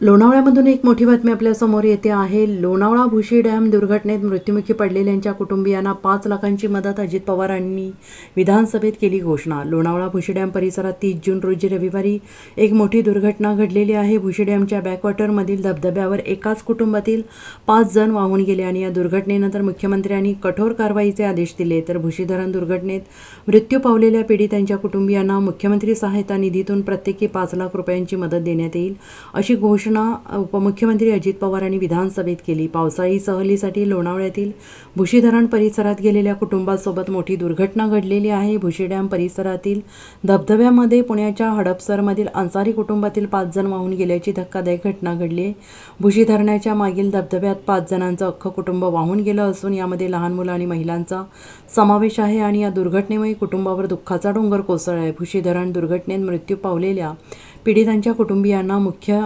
लोणावळ्यामधून एक मोठी बातमी आपल्यासमोर येते आहे. लोणावळा भुशी डॅम दुर्घटनेत मृत्युमुखी पडलेल्यांच्या कुटुंबियांना पाच लाखांची मदत अजित पवारांनी विधानसभेत केली घोषणा. लोणावळा भुशी डॅम परिसरात तीस जून रोजी रविवारी एक मोठी दुर्घटना घडलेली आहे. भुशी डॅमच्या बॅकवॉटरमधील धबधब्यावर एकाच कुटुंबातील पाच जण वाहून गेले आणि या दुर्घटनेनंतर मुख्यमंत्र्यांनी कठोर कारवाईचे आदेश दिले. तर भुशी धरण दुर्घटनेत मृत्यू पावलेल्या पीडितांच्या कुटुंबियांना मुख्यमंत्री सहायता निधीतून प्रत्येकी पाच लाख रुपयांची मदत देण्यात येईल अशी घोषणा उपमुख्यमंत्री अजित पवार यांनी विधानसभेत केली. पावसाळी सहलीसाठी लोणावळ्यातील भुशी धरण परिसरात गेलेल्या कुटुंबासोबत मोठी दुर्घटना घडलेली आहे. भुशी डॅम परिसरातील धबधब्यामध्ये पुण्याच्या हडपसरमधील अन्सारी कुटुंबातील पाच जण वाहून गेल्याची धक्कादायक घटना घडली आहे. भुशी धरणाच्या मागील धबधब्यात पाच जणांचं अख्खं कुटुंब वाहून गेलं असून यामध्ये लहान मुलं आणि महिलांचा समावेश आहे आणि या दुर्घटनेमुळे कुटुंबावर दुःखाचा डोंगर कोसळला आहे. भुशी धरण दुर्घटनेत मृत्यू पावलेल्या पीडितांच्या कुटुंबियांना मुख्य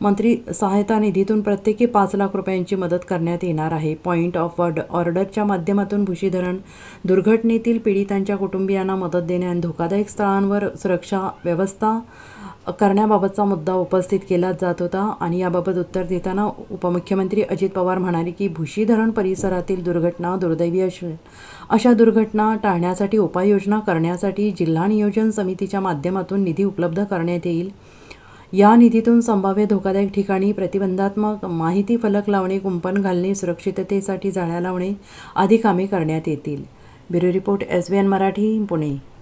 मंत्री सहायता निधीतून प्रत्येकी पाच लाख रुपयांची मदत करण्यात येणार आहे. पॉईंट ऑफ ऑर्ड ऑर्डरच्या माध्यमातून भुशी धरण दुर्घटनेतील पीडितांच्या कुटुंबियांना मदत देणे आणि धोकादायक स्थळांवर सुरक्षा व्यवस्था करण्याबाबतचा मुद्दा उपस्थित केला जात होता. आणि याबाबत उत्तर देताना उपमुख्यमंत्री अजित पवार म्हणाले की भुशी धरण परिसरातील दुर्घटना दुर्दैवी असून अशा दुर्घटना टाळण्यासाठी उपाययोजना करण्यासाठी जिल्हा नियोजन समितीच्या माध्यमातून निधी उपलब्ध करण्यात येईल. या निधीतून संभाव्य धोकादायक ठिकाणी प्रतिबंधात्मक माहिती फलक लावणे कुंपण घालणे सुरक्षिततेसाठी जाळ्या लावणे आदी कामे करण्यात येतील. Bureau report S B N Marathi Pune.